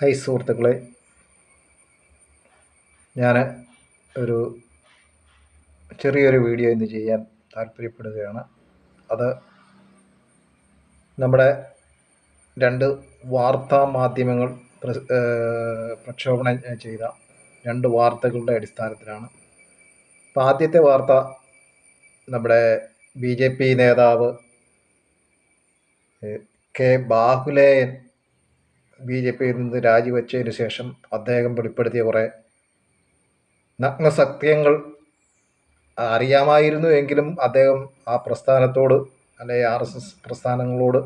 Hi സുഹൃത്തുക്കളെ ഞാൻ ഒരു ചെറിയൊരു വീഡിയോ ഇന്ന് ചെയ്യാൻ താല്പര്യപ്പെടുകയാണ്. അത് നമ്മുടെ രണ്ട് വാർത്താ മാധ്യമങ്ങൾ പ്രക്ഷോഭണം ചെയ്ത രണ്ട് വാർത്തകളുടെ അടിസ്ഥാനത്തിലാണ്. അപ്പോൾ ആദ്യത്തെ വാർത്ത നമ്മുടെ ബി ജെ പി നേതാവ് കെ ബാഹുലേയൻ ബി ജെ പിയിൽ നിന്ന് രാജിവെച്ചതിന് ശേഷം അദ്ദേഹം വെളിപ്പെടുത്തിയ കുറേ നഗ്നസത്യങ്ങൾ അറിയാമായിരുന്നു എങ്കിലും അദ്ദേഹം ആ പ്രസ്ഥാനത്തോട് അല്ലെങ്കിൽ ആർ എസ് എസ് പ്രസ്ഥാനങ്ങളോട്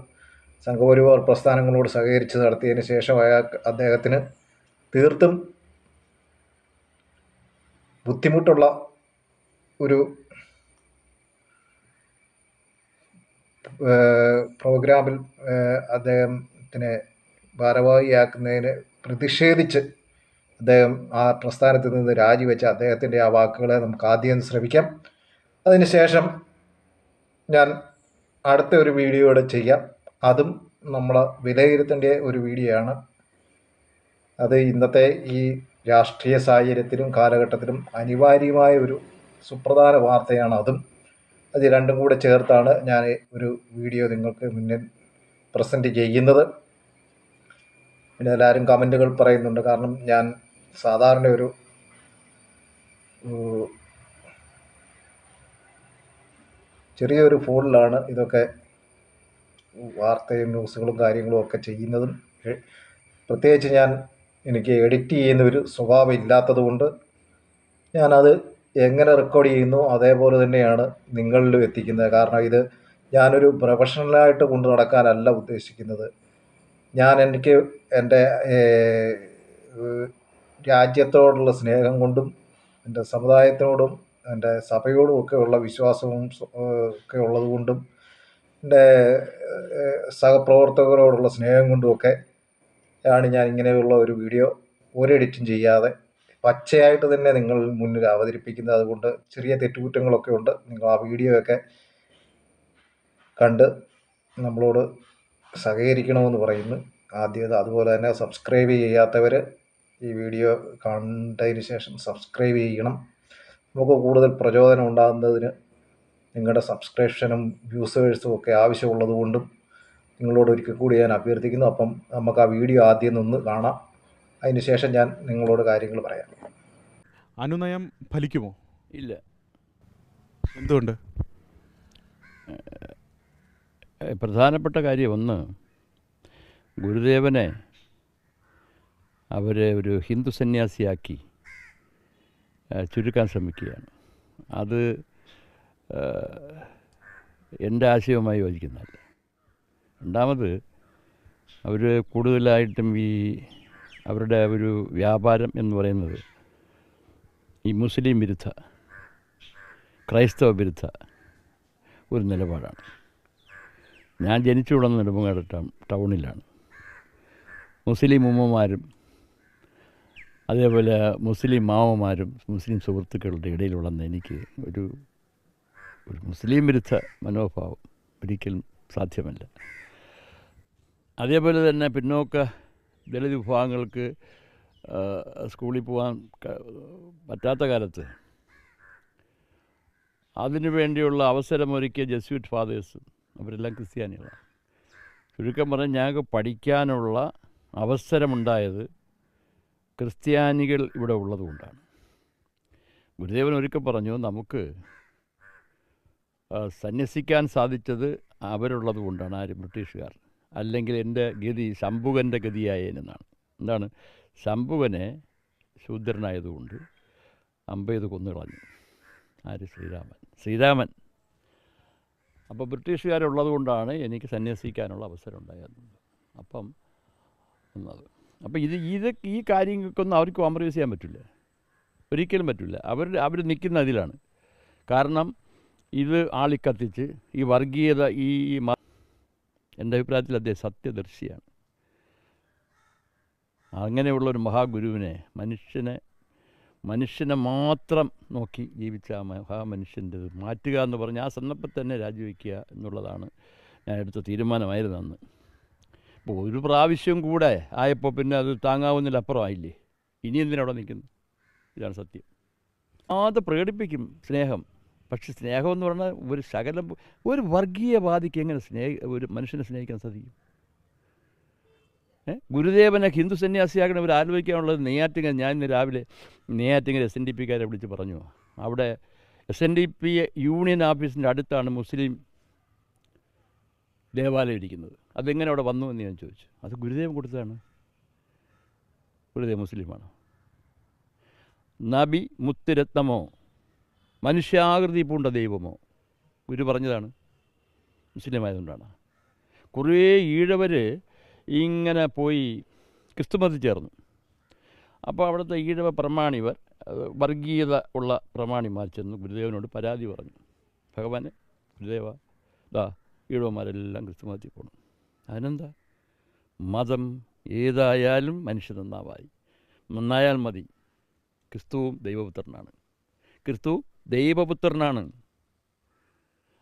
സംഘപരിവാർ പ്രസ്ഥാനങ്ങളോട് സഹകരിച്ച് നടത്തിയതിന് ശേഷം അയാൾക്ക് അദ്ദേഹത്തിന് തീർത്തും ബുദ്ധിമുട്ടുള്ള ഒരു പ്രോഗ്രാമിൽ അദ്ദേഹത്തിനെ ഭാരവാഹിയാക്കുന്നതിന് പ്രതിഷേധിച്ച് അദ്ദേഹം ആ പ്രസ്ഥാനത്തിൽ നിന്ന് രാജിവെച്ച അദ്ദേഹത്തിന്റെ ആ വാക്കുകളെ നമുക്ക് ആദ്യം ശ്രമിക്കാം അതിനുശേഷം ഞാൻ അടുത്ത ഒരു വീഡിയോ കൂടെ ചെയ്യാം. അതും നമ്മൾ വിലയിരുത്തേണ്ട ഒരു വീഡിയോ ആണ്. അത് ഇന്നത്തെ ഈ രാഷ്ട്രീയ സാഹചര്യത്തിലും കാലഘട്ടത്തിലും അനിവാര്യമായ ഒരു സുപ്രധാന വാർത്തയാണ് അതും. അത് രണ്ടും കൂടെ ചേർത്താണ് ഞാൻ ഒരു വീഡിയോ നിങ്ങൾക്ക് മുന്നിൽ പ്രസന്റ് ചെയ്യുന്നത്. പിന്നെ എല്ലാവരും കമന്റുകൾ പറയുന്നുണ്ട്. കാരണം ഞാൻ സാധാരണ ഒരു ചെറിയൊരു ഫോണിലാണ് ഇതൊക്കെ വാർത്തയും ന്യൂസുകളും കാര്യങ്ങളും ഒക്കെ ചെയ്യുന്നതും. പ്രത്യേകിച്ച് ഞാൻ എനിക്ക് എഡിറ്റ് ചെയ്യുന്ന ഒരു സ്വഭാവം ഇല്ലാത്തത് കൊണ്ട് ഞാനത് എങ്ങനെ റെക്കോർഡ് ചെയ്യുന്നു അതേപോലെ തന്നെയാണ് നിങ്ങളിലും എത്തിക്കുന്നത്. കാരണം ഇത് ഞാനൊരു പ്രൊഫഷണലായിട്ട് കൊണ്ടു നടക്കാനല്ല ഉദ്ദേശിക്കുന്നത്. ഞാൻ എനിക്ക് എന്റെ രാജ്യത്തോടുള്ള സ്നേഹം കൊണ്ടും എന്റെ സമുദായത്തിനോടും എന്റെ സഭയോടും ഒക്കെ ഉള്ള വിശ്വാസവും ഒക്കെ ഉള്ളത് കൊണ്ടും എന്റെ സഹപ്രവർത്തകരോടുള്ള സ്നേഹം കൊണ്ടുമൊക്കെ ആണ് ഞാൻ ഇങ്ങനെയുള്ള ഒരു വീഡിയോ ഒരു എഡിറ്റും ചെയ്യാതെ പച്ചയായിട്ട് തന്നെ നിങ്ങൾ മുന്നിൽ അവതരിപ്പിക്കുന്നത് അതുകൊണ്ട് ചെറിയ തെറ്റുകുറ്റങ്ങളൊക്കെ ഉണ്ട്. നിങ്ങൾ ആ വീഡിയോയൊക്കെ കണ്ട് നമ്മളോട് സഹകരിക്കണമെന്ന് പറയുന്നു. ആദ്യം അതുപോലെ തന്നെ സബ്സ്ക്രൈബ് ചെയ്യാത്തവർ ഈ വീഡിയോ കണ്ടതിന് ശേഷം സബ്സ്ക്രൈബ് ചെയ്യണം. നമുക്ക് കൂടുതൽ പ്രചോദനം ഉണ്ടാകുന്നതിന് നിങ്ങളുടെ സബ്സ്ക്രിപ്ഷനും വ്യൂസേഴ്സും ഒക്കെ ആവശ്യമുള്ളത് കൊണ്ടും നിങ്ങളോട് ഒരിക്കൽ കൂടി ഞാൻ അഭ്യർത്ഥിക്കുന്നു. അപ്പം നമുക്ക് ആ വീഡിയോ ആദ്യം നിന്ന് കാണാം. അതിന് ശേഷം ഞാൻ നിങ്ങളോട് കാര്യങ്ങൾ പറയാം. അനുനയം ഫലിക്കുമോ? ഇല്ല. എന്തുകൊണ്ട്? പ്രധാനപ്പെട്ട കാര്യം ഒന്ന് ഗുരുദേവനെ അവരെ ഒരു ഹിന്ദു സന്യാസിയാക്കി ചുരുക്കാൻ ശ്രമിക്കുകയാണ്. അത് എന്റെ ആശയവുമായി യോജിക്കുന്നതല്ല രണ്ടാമത് അവർ കൂടുതലായിട്ടും ഈ അവരുടെ ഒരു വ്യാപാരം എന്ന് പറയുന്നത് ഈ മുസ്ലിം വിരുദ്ധ ക്രൈസ്തവ വിരുദ്ധ ഒരു നിലപാടാണ്. ഞാൻ ജനിച്ചു വളർന്ന നെടുമങ്ങാട് ടൗണിലാണ്. മുസ്ലിം ഉമ്മമാരും അതേപോലെ മുസ്ലിം മാമമാരും മുസ്ലിം സുഹൃത്തുക്കളുടെ ഇടയിൽ വളർന്ന എനിക്ക് ഒരു ഒരു മുസ്ലിം വിരുദ്ധ മനോഭാവം ഒരിക്കലും സാധ്യമല്ല. അതേപോലെ തന്നെ പിന്നോക്ക ദളിത് വിഭാഗങ്ങൾക്ക് സ്കൂളിൽ പോകാൻ പറ്റാത്ത കാലത്ത് അതിനു വേണ്ടിയുള്ള അവസരമൊരുക്കിയ ജസ്യൂട്ട് ഫാദേഴ്സും അവരെല്ലാം ക്രിസ്ത്യാനികളാണ് ചുരുക്കം പറഞ്ഞാൽ ഞങ്ങൾക്ക് പഠിക്കാനുള്ള അവസരമുണ്ടായത് ക്രിസ്ത്യാനികൾ ഇവിടെ ഉള്ളതുകൊണ്ടാണ്. ഗുരുദേവൻ ഒരിക്കൽ പറഞ്ഞു നമുക്ക് സന്യസിക്കാൻ സാധിച്ചത് അവരുള്ളത് കൊണ്ടാണ് ആര്? ബ്രിട്ടീഷുകാർ. അല്ലെങ്കിൽ എന്റെ ഗതി ശംഭുകന്റെ ഗതിയായെന്നാണ് എന്താണ്? ശംഭുവനെ ശൂദ്രനായതുകൊണ്ട് അമ്പെയ്ത് കൊന്നുകളഞ്ഞു. ആര്? ശ്രീരാമൻ. ശ്രീരാമൻ. അപ്പോൾ ബ്രിട്ടീഷുകാരുള്ളത് കൊണ്ടാണ് എനിക്ക് സന്യസിക്കാനുള്ള അവസരം ഉണ്ടായത് അപ്പം എന്നത് അപ്പോൾ ഇത് ഇത് ഈ കാര്യങ്ങൾക്കൊന്നും അവർക്ക് കോംപ്രമൈസ് ചെയ്യാൻ പറ്റില്ല. ഒരിക്കലും പറ്റില്ല. അവർ അവർ നിൽക്കുന്ന അതിലാണ്. കാരണം ഇത് ആളിക്കത്തിച്ച് ഈ വർഗീയത ഈ എന്റെ അഭിപ്രായത്തിൽ അദ്ദേഹം സത്യദർശിയാണ്. അങ്ങനെയുള്ള ഒരു മഹാഗുരുവിനെ മനുഷ്യനെ മനുഷ്യനെ മാത്രം നോക്കി ജീവിച്ച ആ മഹാമനുഷ്യന്റെ മാറ്റുക എന്ന് പറഞ്ഞ് ആ സന്ദർഭത്തിൽ തന്നെ രാജിവെക്കുക എന്നുള്ളതാണ് ഞാൻ എടുത്ത തീരുമാനമായിരുന്നു അന്ന്. അപ്പോൾ ഒരു പ്രാവശ്യം കൂടെ ആയപ്പോൾ പിന്നെ അത് താങ്ങാവുന്നതിലപ്പുറമായില്ലേ ഇനി എന്തിനവിടെ നിൽക്കുന്നു ഇതാണ് സത്യം. അത് പ്രകടിപ്പിക്കും സ്നേഹം. പക്ഷെ സ്നേഹം എന്ന് പറഞ്ഞാൽ ഒരു ശകലം ഒരു വർഗീയവാദിക്ക് എങ്ങനെ സ്നേഹ ഒരു മനുഷ്യനെ സ്നേഹിക്കാൻ സാധിക്കും? ഗുരുദേവനെ ഹിന്ദു സന്യാസിയാകണം ഇവർ ആലോചിക്കാനുള്ളത് നെയ്യാറ്റിങ്ങൽ. ഞാൻ ഇന്ന് രാവിലെ നെയ്യാറ്റിങ്ങൽ എസ് എൻ ഡി പിക്കാരെ വിളിച്ച് പറഞ്ഞു. അവിടെ S N D P union ഓഫീസിന്റെ അടുത്താണ് മുസ്ലിം ദേവാലയം ഇരിക്കുന്നത്. അതെങ്ങനെ അവിടെ വന്നു എന്ന് ഞാൻ ചോദിച്ചു. അത് ഗുരുദേവൻ കൊടുത്തതാണ്. ഗുരുദേവൻ മുസ്ലിമാണ്. നബി മുത്തുരത്നമോ? മനുഷ്യാകൃതി പൂണ്ട ദൈവമോ? ഗുരു പറഞ്ഞതാണ്. മുസ്ലിമായതുകൊണ്ടാണ്. കുറേ ഈഴവർ ഇങ്ങനെ പോയി ക്രിസ്തുമതത്തിൽ ചേർന്നു. അപ്പോൾ അവിടുത്തെ ഈഴവ പ്രമാണിവർ വർഗീയത ഉള്ള പ്രമാണിമാർ ചെന്ന് ഗുരുദേവനോട് പരാതി പറഞ്ഞു. ഭഗവാനെ ഗുരുദേവ ദാ ഈഴവന്മാരെല്ലാം ക്രിസ്തുമതത്തിൽ പോകണം അതിനെന്താ? മതം ഏതായാലും മനുഷ്യൻ നന്നാവായി. നന്നായാൽ മതി. ക്രിസ്തുവും ദൈവപുത്രനാണ്. ക്രിസ്തു ദൈവപുത്രനാണ്.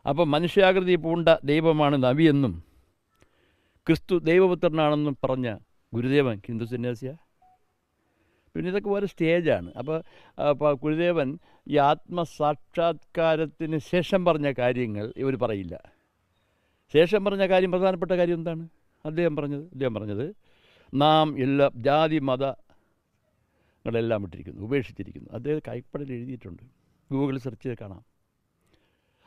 അപ്പോൾ മനുഷ്യാകൃതി പൂണ്ട ദൈവമാണ് നബിയെന്നും ക്രിസ്തു ദൈവപുത്രനാണെന്നും പറഞ്ഞ ഗുരുദേവൻ ഹിന്ദു സന്യാസിയ? പിന്നെ ഇതൊക്കെ ഓരോ സ്റ്റേജാണ്. അപ്പോൾ അപ്പോൾ ഗുരുദേവൻ ഈ ആത്മസാക്ഷാത്കാരത്തിന് ശേഷം പറഞ്ഞ കാര്യങ്ങൾ ഇവർ പറയില്ല. ശേഷം പറഞ്ഞ കാര്യം പ്രധാനപ്പെട്ട കാര്യം എന്താണ്? അദ്ദേഹം പറഞ്ഞത് അദ്ദേഹം പറഞ്ഞത് നാം എല്ലാ ജാതി മതങ്ങളെല്ലാം വിട്ടിരിക്കുന്നു ഉപേക്ഷിച്ചിരിക്കുന്നു. അദ്ദേഹം കൈപ്പടയിൽ എഴുതിയിട്ടുണ്ട്. ഗൂഗിളിൽ സെർച്ച് ചെയ്ത് കാണാം.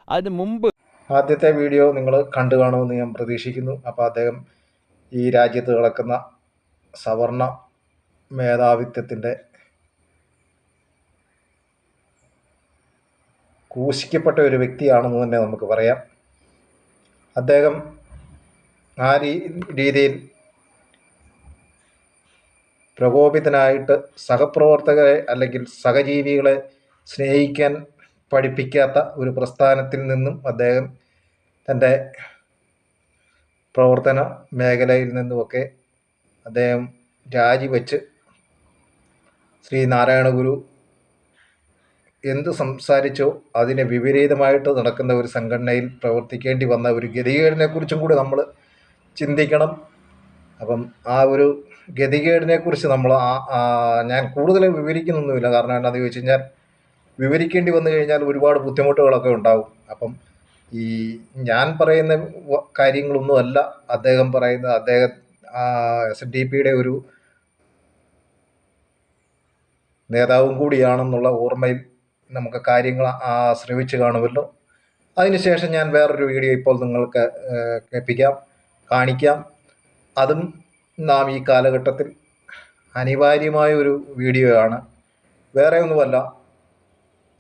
അതിന് മുമ്പ് ആദ്യത്തെ വീഡിയോ നിങ്ങൾ കണ്ടു കാണുമെന്ന് ഞാൻ പ്രതീക്ഷിക്കുന്നു. അപ്പോൾ അദ്ദേഹം ഈ രാജ്യത്ത് കിടക്കുന്ന സവർണ മേധാവിത്വത്തിന്റെ കൂശിക്കപ്പെട്ട ഒരു വ്യക്തിയാണെന്ന് തന്നെ നമുക്ക് പറയാം. അദ്ദേഹം ആ രീതിയിൽ പ്രകോപിതനായിട്ട് സഹപ്രവർത്തകരെ അല്ലെങ്കിൽ സഹജീവികളെ സ്നേഹിക്കാൻ പഠിപ്പിക്കാത്ത ഒരു പ്രസ്ഥാനത്തിൽ നിന്നും അദ്ദേഹം തന്റെ പ്രവർത്തന മേഖലയിൽ നിന്നുമൊക്കെ അദ്ദേഹം രാജിവെച്ച് ശ്രീ നാരായണ ഗുരു എന്ത് സംസാരിച്ചോ അതിന് വിപരീതമായിട്ട് നടക്കുന്ന ഒരു സംഘടനയിൽ പ്രവർത്തിക്കേണ്ടി വന്ന ഒരു ഗതികേടിനെക്കുറിച്ചും കൂടി നമ്മൾ ചിന്തിക്കണം. അപ്പം ആ ഒരു ഗതികേടിനെക്കുറിച്ച് നമ്മൾ ഞാൻ കൂടുതൽ വിവരിക്കുന്നൊന്നുമില്ല. കാരണം എന്താണെന്ന് ചോദിച്ചു കഴിഞ്ഞാൽ വിവരിക്കേണ്ടി വന്നു കഴിഞ്ഞാൽ ഒരുപാട് ബുദ്ധിമുട്ടുകളൊക്കെ ഉണ്ടാവും. അപ്പം ഈ ഞാൻ പറയുന്ന കാര്യങ്ങളൊന്നുമല്ല അദ്ദേഹം പറയുന്നത് അദ്ദേഹം എസ് ഡി പിയുടെ ഒരു നേതാവും കൂടിയാണെന്നുള്ള ഓർമ്മയിൽ നമുക്ക് കാര്യങ്ങൾ ശ്രമിച്ച് കാണുമല്ലോ. അതിനുശേഷം ഞാൻ വേറൊരു വീഡിയോ ഇപ്പോൾ നിങ്ങൾക്ക് കേൾപ്പിക്കാം കാണിക്കാം. അതും നാം ഈ കാലഘട്ടത്തിൽ അനിവാര്യമായ ഒരു വീഡിയോ ആണ് വേറെ ഒന്നുമല്ല.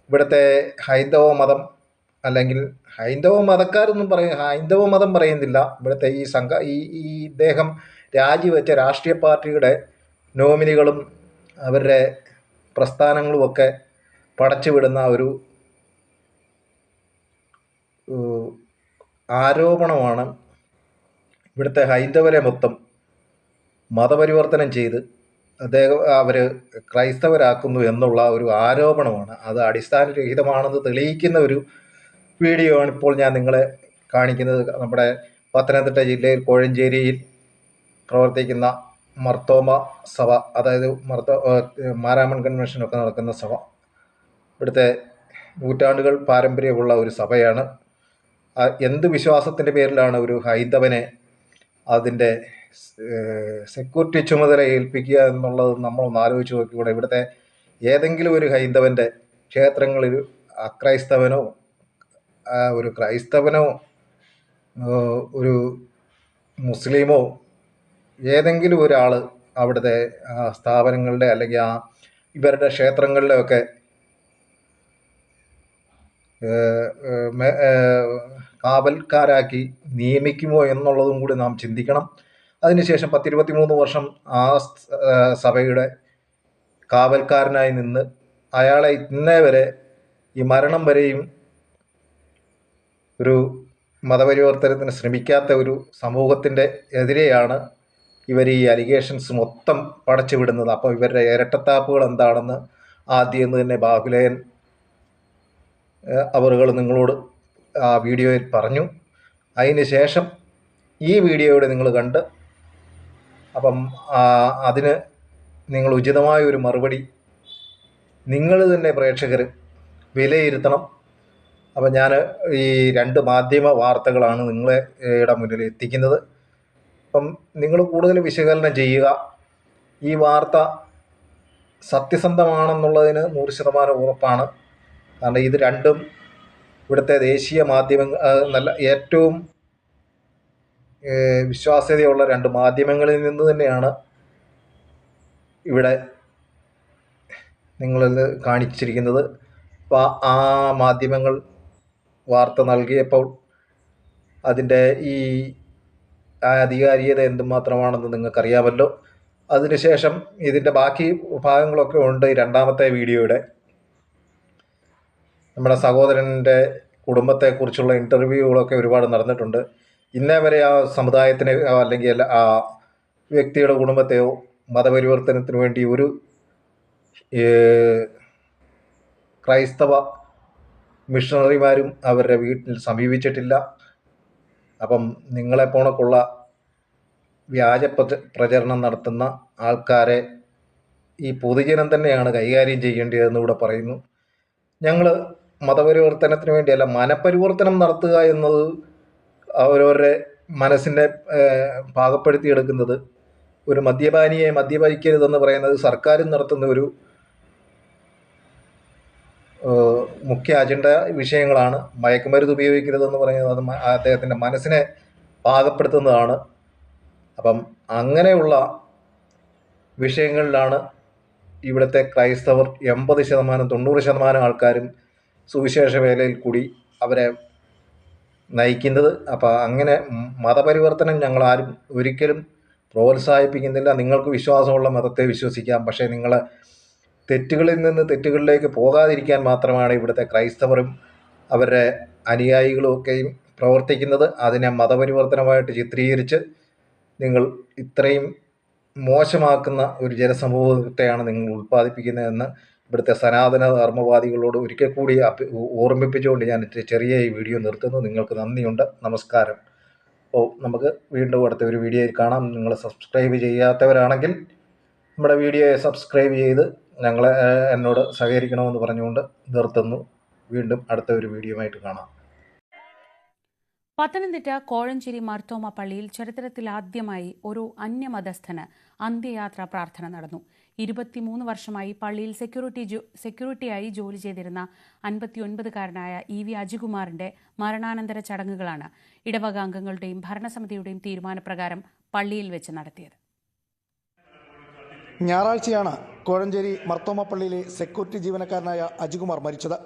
ഇവിടുത്തെ ഹൈന്ദവ മതം അല്ലെങ്കിൽ ഹൈന്ദവ മതക്കാരൊന്നും പറയ ഹൈന്ദവ മതം പറയുന്നില്ല. ഇവിടുത്തെ ഈ സംഘ ഈ ഈ ഇദ്ദേഹം രാജിവെച്ച രാഷ്ട്രീയ പാർട്ടിയുടെ നോമിനികളും അവരുടെ പ്രസ്ഥാനങ്ങളുമൊക്കെ പടച്ചുവിടുന്ന ഒരു ആരോപണമാണ് ഇവിടുത്തെ ഹൈന്ദവരെ മൊത്തം മതപരിവർത്തനം ചെയ്ത് അദ്ദേഹം അവർ ക്രൈസ്തവരാക്കുന്നു എന്നുള്ള ഒരു ആരോപണമാണ്. അത് അടിസ്ഥാനരഹിതമാണെന്ന് തെളിയിക്കുന്ന ഒരു വീഡിയോ ആണ് ഇപ്പോൾ ഞാൻ നിങ്ങളെ കാണിക്കുന്നത്. നമ്മുടെ പത്തനംതിട്ട ജില്ലയിൽ കോഴഞ്ചേരിയിൽ പ്രവർത്തിക്കുന്ന മർത്തോമ സഭ അതായത് മർത്തോ മാരാമൺ കൺവെൻഷനൊക്കെ നടക്കുന്ന സഭ. ഇവിടുത്തെ നൂറ്റാണ്ടുകൾ പാരമ്പര്യമുള്ള ഒരു സഭയാണ്. എന്ത് വിശ്വാസത്തിന്റെ പേരിലാണ് ഒരു ഹൈന്ദവനെ അതിന്റെ സെക്യൂരിറ്റി ചുമതല ഏൽപ്പിക്കുക എന്നുള്ളത് നമ്മളൊന്ന് ആലോചിച്ച് നോക്കിക്കൂടെ. ഇവിടുത്തെ ഏതെങ്കിലും ഒരു ഹൈന്ദവന്റെ ക്ഷേത്രങ്ങളിൽ അക്രൈസ്തവനോ ഒരു ക്രൈസ്തവനോ ഒരു മുസ്ലിമോ ഏതെങ്കിലും ഒരാൾ അവിടുത്തെ സ്ഥാപനങ്ങളുടെ അല്ലെങ്കിൽ ആ ഇവരുടെ ക്ഷേത്രങ്ങളിലൊക്കെ കാവൽക്കാരാക്കി നിയമിക്കുമോ എന്നുള്ളതും കൂടി നാം ചിന്തിക്കണം. അതിനുശേഷം പത്തിരുപത്തി മൂന്ന് വർഷം ആ സഭയുടെ കാവൽക്കാരനായി നിന്ന് അയാളെ ഇന്നേ വരെ ഈ മരണം വരെയും ഒരു മതപരിവർത്തനത്തിന് ശ്രമിക്കാത്ത ഒരു സമൂഹത്തിന്റെ എതിരെയാണ് ഇവർ ഈ അലിഗേഷൻസ് മൊത്തം പടച്ചു വിടുന്നത് അപ്പോൾ ഇവരുടെ ഇരട്ടത്താപ്പുകൾ എന്താണെന്ന് ആദ്യം തന്നെ ബാഹുലേയൻ അവറുകൾ നിങ്ങളോട് ആ വീഡിയോയിൽ പറഞ്ഞു. അതിന് ശേഷം ഈ വീഡിയോയുടെ നിങ്ങൾ കണ്ട് അപ്പം അതിന് നിങ്ങൾ ഉചിതമായ ഒരു മറുപടി നിങ്ങൾ തന്നെ പ്രേക്ഷകർ വിലയിരുത്തണം. അപ്പം ഞാൻ ഈ രണ്ട് മാധ്യമ വാർത്തകളാണ് നിങ്ങളെ നിങ്ങളുടെ മുന്നിൽ എത്തിക്കുന്നത്. അപ്പം നിങ്ങൾ കൂടുതൽ വിശകലനം ചെയ്യുക. ഈ വാർത്ത സത്യസന്ധമാണെന്നുള്ളതിന് നൂറ് ശതമാനം ഉറപ്പാണ്. കാരണം ഇത് രണ്ടും ഇവിടുത്തെ ദേശീയ മാധ്യമങ്ങൾ നല്ല ഏറ്റവും വിശ്വാസ്യതയുള്ള രണ്ട് മാധ്യമങ്ങളിൽ നിന്ന് തന്നെയാണ് ഇവിടെ നിങ്ങളിൽ കാണിച്ചിരിക്കുന്നത്. അപ്പോൾ ആ മാധ്യമങ്ങൾ വാർത്ത നൽകിയപ്പോൾ അതിന്റെ ഈ ആ അധികാരിയത എന്തുമാത്രമാണെന്ന് നിങ്ങൾക്കറിയാമല്ലോ. അതിനുശേഷം ഇതിന്റെ ബാക്കി ഭാഗങ്ങളൊക്കെ ഉണ്ട് രണ്ടാമത്തെ വീഡിയോയുടെ. നമ്മുടെ സഹോദരന്റെ കുടുംബത്തെക്കുറിച്ചുള്ള ഇന്റർവ്യൂകളൊക്കെ ഒരുപാട് നടന്നിട്ടുണ്ട്. ഇന്നേ വരെ ആ സമുദായത്തിനെ അല്ലെങ്കിൽ ആ വ്യക്തിയുടെ കുടുംബത്തെയോ മതപരിവർത്തനത്തിന് വേണ്ടി ഒരു ക്രൈസ്തവ മിഷണറിമാരും അവരുടെ വീട്ടിൽ സമീപിച്ചിട്ടില്ല. അപ്പം നിങ്ങളെ പോണക്കുള്ള വ്യാജ പ്രച- പ്രചരണം നടത്തുന്ന ആൾക്കാരെ ഈ പൊതുജനം തന്നെയാണ് കൈകാര്യം ചെയ്യേണ്ടതെന്ന് ഇവിടെ പറയുന്നു. ഞങ്ങൾ മതപരിവർത്തനത്തിന് വേണ്ടിയല്ല മനപരിവർത്തനം നടത്തുക എന്നത് അവരവരുടെ മനസ്സിനെ പാകപ്പെടുത്തി എടുക്കുന്നത് ഒരു മദ്യപാനിയെ മദ്യപാനിക്കരുതെന്ന് പറയുന്നത് സർക്കാരും നടത്തുന്ന ഒരു മുഖ്യ അജണ്ട വിഷയങ്ങളാണ്. മയക്കുമരുന്ന് ഉപയോഗിക്കരുതെന്ന് പറയുന്നത് അദ്ദേഹത്തിന്റെ മനസ്സിനെ പാകപ്പെടുത്തുന്നതാണ്. അപ്പം അങ്ങനെയുള്ള വിഷയങ്ങളിലാണ് ഇവിടുത്തെ ക്രൈസ്തവർ എൺപത് ശതമാനം തൊണ്ണൂറ് ശതമാനം ആൾക്കാരും സുവിശേഷ വേലയിൽ കൂടി അവരെ നയിക്കുന്നത്. അപ്പോൾ അങ്ങനെ മതപരിവർത്തനം ഞങ്ങൾ ആരും ഒരിക്കലും പ്രോത്സാഹിപ്പിക്കുന്നില്ല. നിങ്ങൾക്ക് വിശ്വാസമുള്ള മതത്തെ വിശ്വസിക്കാം. പക്ഷേ നിങ്ങൾ തെറ്റുകളിൽ നിന്ന് തെറ്റുകളിലേക്ക് പോകാതിരിക്കാൻ മാത്രമാണ് ഇവിടുത്തെ ക്രൈസ്തവരും അവരുടെ അനുയായികളും ഒക്കെയും പ്രവർത്തിക്കുന്നത്. അതിനെ മതപരിവർത്തനമായിട്ട് ചിത്രീകരിച്ച് നിങ്ങൾ ഇത്രയും മോശമാക്കുന്ന ഒരു ജനസമൂഹത്തെയാണ് നിങ്ങൾ ഉൽപ്പാദിപ്പിക്കുന്നതെന്ന് ഇവിടുത്തെ സനാതന ധർമ്മവാദികളോട് ഒരിക്കൽ കൂടി ഓർമ്മിപ്പിച്ചുകൊണ്ട് ഞാൻ ചെറിയ ഈ വീഡിയോ നിർത്തുന്നു. നിങ്ങൾക്ക് നന്ദിയുണ്ട്. നമസ്കാരം. അപ്പോൾ നമുക്ക് വീണ്ടും അടുത്ത ഒരു വീഡിയോയിൽ കാണാം. നിങ്ങൾ സബ്സ്ക്രൈബ് ചെയ്യാത്തവരാണെങ്കിൽ നമ്മുടെ വീഡിയോയെ സബ്സ്ക്രൈബ് ചെയ്ത് ഞങ്ങളെ എന്നോട് സഹകരിക്കണമെന്ന് പറഞ്ഞുകൊണ്ട് നിർത്തുന്നു. വീണ്ടും അടുത്ത ഒരു വീഡിയോയുമായിട്ട് കാണാം. പത്തനംതിട്ട കോഴഞ്ചേരി മാർത്തോമ പള്ളിയിൽ ചരിത്രത്തിലാദ്യമായി ഒരു അന്യമതസ്ഥന് അന്ത്യയാത്രാ പ്രാർത്ഥന നടന്നു. ഇരുപത്തിമൂന്ന് വർഷമായി പള്ളിയിൽ സെക്യൂരിറ്റി സെക്യൂരിറ്റിയായി ജോലി ചെയ്തിരുന്ന അൻപത്തിയൊൻപതുകാരനായ ഇ വി അജികുമാറിന്റെ മരണാനന്തര ചടങ്ങുകളാണ് ഇടവക അംഗങ്ങളുടെയും ഭരണസമിതിയുടെയും തീരുമാനപ്രകാരം പള്ളിയിൽ വെച്ച് നടത്തിയത്. ഞായറാഴ്ചയാണ് കോഴഞ്ചേരി മർത്തോമ പള്ളിയിലെ സെക്യൂരിറ്റി ജീവനക്കാരനായ അജികുമാർ മരിച്ചത്.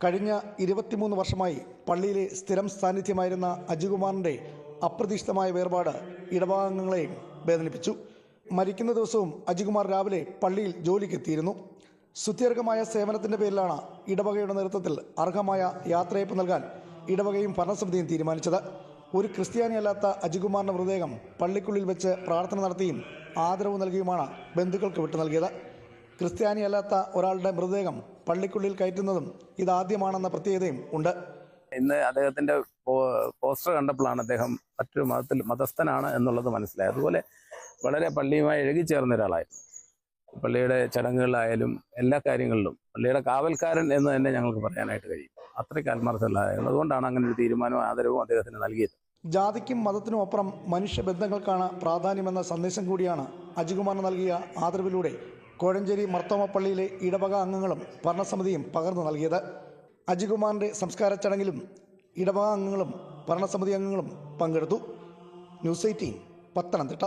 കഴിഞ്ഞ ഇരുപത്തിമൂന്ന് വർഷമായി പള്ളിയിലെ സ്ഥിരം സാന്നിധ്യമായിരുന്ന അജികുമാറിന്റെ അപ്രതീക്ഷിതമായ വേർപാട് ഇടവകാംഗങ്ങളെ വേദനിപ്പിച്ചു. മരിക്കുന്ന ദിവസവും അജികുമാർ രാവിലെ പള്ളിയിൽ ജോലിക്കെത്തിയിരുന്നു. സുത്യർഹമായ സേവനത്തിന്റെ പേരിലാണ് ഇടവകയുടെ നേതൃത്വത്തിൽ അർഹമായ യാത്രയപ്പ് നൽകാൻ ഇടവകയും ഭരണസമിതിയും തീരുമാനിച്ചത്. ഒരു ക്രിസ്ത്യാനിയല്ലാത്ത അജികുമാറിന്റെ മൃതദേഹം പള്ളിക്കുള്ളിൽ വെച്ച് പ്രാർത്ഥന നടത്തിയും ആദരവ് നൽകിയുമാണ് ബന്ധുക്കൾക്ക് വിട്ടു നൽകിയത്. ക്രിസ്ത്യാനിയല്ലാത്ത ഒരാളുടെ മൃതദേഹം പള്ളിക്കുള്ളിൽ കയറ്റുന്നതും ഇതാദ്യമാണെന്ന പ്രത്യേകതയും ഉണ്ട്. ഇന്ന് അദ്ദേഹത്തിന്റെ പോസ്റ്റർ കണ്ടപ്പോഴാണ് അദ്ദേഹം മറ്റൊരു മതത്തിൽ മതസ്ഥനാണ് എന്നുള്ളത് മനസ്സിലായത്. അതുപോലെ വളരെ പള്ളിയുമായി ഇഴകിച്ചേർന്ന ഒരാളായിരുന്നു. പള്ളിയുടെ ചടങ്ങുകളിലായാലും എല്ലാ കാര്യങ്ങളിലും പള്ളിയുടെ കാവൽക്കാരൻ എന്ന് തന്നെ ഞങ്ങൾക്ക് പറയാനായിട്ട് കഴിയും. അത്രയ്ക്ക് ആത്മാർത്ഥമുള്ളതായിരുന്നു അതുകൊണ്ടാണ് അങ്ങനെ ഒരു തീരുമാനവും ആദരവും അദ്ദേഹത്തിന് നൽകിയത്. ജാതിക്കും മതത്തിനും അപ്പുറം മനുഷ്യബന്ധങ്ങൾക്കാണ് പ്രാധാന്യമെന്ന സന്ദേശം കൂടിയാണ് അജികുമാർ നൽകിയ ആദരവിലൂടെ കോഴഞ്ചേരി മർത്തോമ പള്ളിയിലെ ഇടവക അംഗങ്ങളും ഭരണസമിതിയും പകർന്നു നൽകിയത്. അജികുമാറിന്റെ സംസ്കാര ചടങ്ങിലും ഇടവക അംഗങ്ങളും ഭരണസമിതി അംഗങ്ങളും പങ്കെടുത്തു. News eighteen Pathanamthitta.